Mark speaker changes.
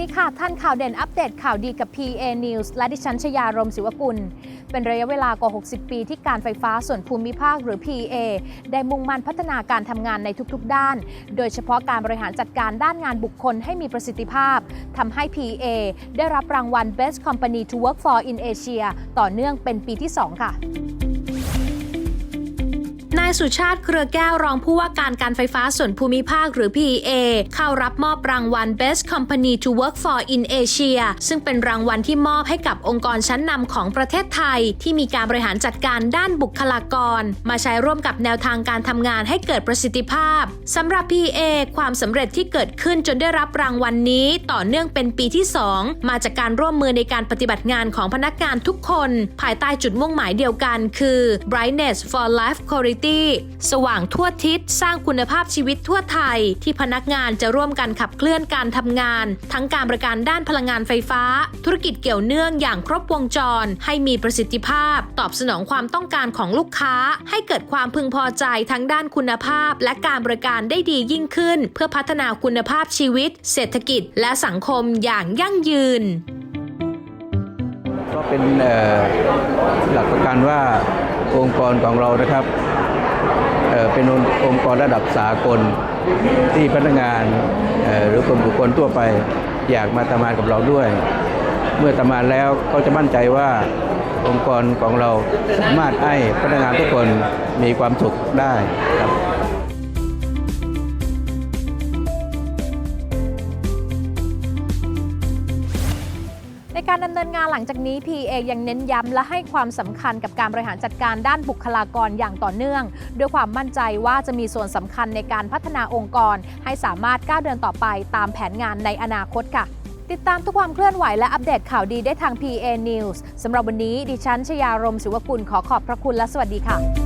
Speaker 1: ดีค่ะ ท่านข่าวเด่นอัปเดตข่าวดีกับ PA News และดิฉันชยารมศิวกุล เป็นระยะเวลากว่า 60 ปีที่การไฟฟ้าส่วนภูมิภาคหรือ PA ได้มุ่งมั่นพัฒนาการทำงานในทุกๆ ด้าน โดยเฉพาะการบริหารจัดการด้านงานบุคคลให้มีประสิทธิภาพทำให้ PA ได้รับรางวัล Best Company to Work for in Asia ต่อเนื่องเป็นปีที่ 2 ค่ะายสุชาติเครือแก้วรองผู้ว่าการการไฟฟ้าส่วนภูมิภาคหรือ PEA เข้ารับมอบรางวัล Best Company to Work for in Asia ซึ่งเป็นรางวัลที่มอบให้กับองค์กรชั้นนำของประเทศไทย ที่มีการบริหารจัดการด้านบุคลากร มาใช้ร่วมกับแนวทางการทำงานให้เกิดประสิทธิภาพสำหรับ PEA ความสำเร็จที่เกิดขึ้นจนได้รับรางวัลนนี้ต่อเนื่องเป็นปีที่ 2 มาจากการร่วมมือในการปฏิบัติงานของพนักงานทุกคน ภายใต้จุดมุ่งหมายเดียวกัน คือ brightness for life quality สว่างทั่วทิศสร้างคุณภาพชีวิตทั่วไทย ที่พนักงานจะร่วมกันขับเคลื่อนการทำงาน ทั้งการบริการด้านพลังงานไฟฟ้า ธุรกิจเกี่ยวเนื่องอย่างครบวงจร ให้มีประสิทธิภาพ ตอบสนองความต้องการของลูกค้า ให้เกิดความพึงพอใจทั้งด้านคุณภาพ และการบริการได้ดียิ่งขึ้น เพื่อพัฒนาคุณภาพชีวิต เศรษฐกิจ และสังคมอย่างยั่งยืน
Speaker 2: ก็เป็นหลักประกันว่าองค์กรของเรานะครับ เป็นองค์กรระดับสากลที่พนักงานหรือคนบุคคลทั่วไปอยากมาทำงานกับเราด้วย เมื่อทำงานแล้วเขาจะมั่นใจว่าองค์กรของเราสามารถให้พนักงานทุกคนมีความสุขได้ครับ
Speaker 1: การดำเนินงานหลังจากนี้ PA ยังเน้นย้ำและให้ความสำคัญกับการบริหารจัดการด้านบุคลากรอย่างต่อเนื่อง ด้วยความมั่นใจว่าจะมีส่วนสำคัญในการพัฒนาองค์กร ให้สามารถก้าวเดินต่อไปตามแผนงานในอนาคตค่ะติดตามทุกความเคลื่อนไหวและอัปเดตข่าวดีได้ทาง PA News สำหรับวันนี้ดิฉันชยารมศิวกุลขอขอบพระคุณและสวัสดีค่ะ